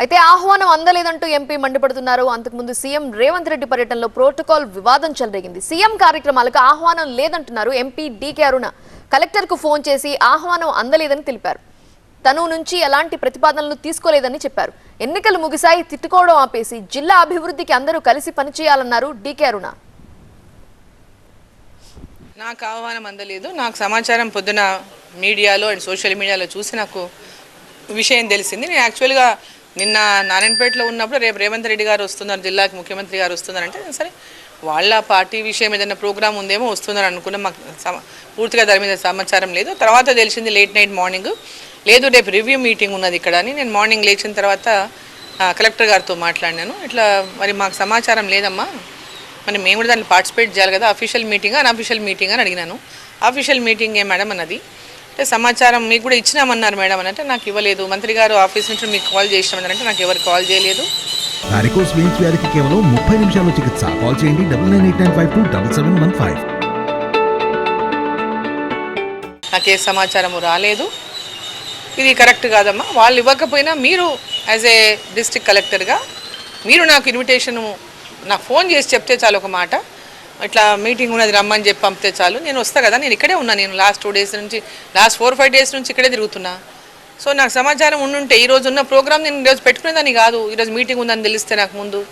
అయితే ఆహ్వానం అందలేదంటూ ఎంపీ మండిపడుతున్నారు. అంతకుముందు సీఎం రేవంత్ రెడ్డి పర్యటనలో ప్రోటోకాల్ వివాదం చెలరేగింది. సీఎం కార్యక్రమాలకు ఆహ్వానం లేదంటున్నారు ఎంపీ డీకే అరుణ. కలెక్టర్కు ఫోన్ చేసి ఆహ్వానం అందలేదని తెలిపారు. తను నుంచి ఎలాంటి ప్రతిపాదనలు తీసుకోలేదని చెప్పారు. ఎన్నికలు ముగిశాయి తిట్టుకోవడం ఆపేసి జిల్లా అభివృద్ధికి అందరూ కలిసి పనిచేయాలన్నారు డీకే అరుణ. నాకు ఆహ్వానం అందలేదు. నాకు సమాచారం పొద్దున మీడియాలో అండ్ సోషల్ మీడియాలో చూసి నాకు విషయం తెలిసింది. నేను యాక్చువల్గా నిన్న నారాయణపేటలో ఉన్నప్పుడు రేపు రేవంత్ రెడ్డి గారు వస్తున్నారు జిల్లాకి ముఖ్యమంత్రి గారు వస్తున్నారంటే సరే వాళ్ళ పార్టీ విషయం ఏదైనా ప్రోగ్రామ్ ఉందేమో వస్తున్నారు అనుకున్న మాకు పూర్తిగా దాని మీద సమాచారం లేదు. తర్వాత తెలిసింది లేట్ నైట్ మార్నింగ్ లేదు రేపు రివ్యూ మీటింగ్ ఉన్నది ఇక్కడ అని. నేను మార్నింగ్ లేచిన తర్వాత కలెక్టర్ గారితో మాట్లాడినాను. ఇట్లా మరి మాకు సమాచారం లేదమ్మా. మరి మేము కూడా దాన్ని పార్టిసిపేట్ చేయాలి కదా. అఫీషియల్ మీటింగ్ అన్అఫీషియల్ మీటింగ్ అని అడిగినాను. అఫీషియల్ మీటింగ్ ఏ మేడం అన్నది. అంటే సమాచారం మీకు కూడా ఇచ్చినామన్నారు మేడం అని అంటే నాకు ఇవ్వలేదు. మంత్రి గారు ఆఫీస్ నుంచి మీకు కాల్ చేసినామని అంటే నాకు ఎవరు కాల్ చేయలేదు. వారికోస్ వెయిన్స్ వ్యాధికి కేవలం ముప్పై నిమిషాల్లో చికిత్స. కాల్ చేయండి double nine eight nine five two double seven one five. నాకు ఏ సమాచారము రాలేదు. ఇది కరెక్ట్ కాదమ్మా. వాళ్ళు ఇవ్వకపోయినా మీరు యాజ్ ఏ డిస్ట్రిక్ట్ కలెక్టర్గా మీరు నాకు ఇన్విటేషన్ నాకు ఫోన్ చేసి చెప్తే చాలు ఒక మాట. ఇట్లా మీటింగ్ ఉన్నది రమ్మని చెప్పి పంపితే చాలు. నేను వస్తా కదా నేను ఇక్కడే ఉన్నా నేను లాస్ట్ టూ డేస్ నుంచి లాస్ట్ ఫోర్ ఫైవ్ డేస్ నుంచి ఇక్కడే తిరుగుతున్నా. సో నాకు సమాచారం ఉండుంటే ఈరోజు ఉన్న ప్రోగ్రామ్ నేను ఈరోజు పెట్టుకునేదాన్ని కాదు. ఈరోజు మీటింగ్ ఉందని తెలిస్తే నాకు ముందు.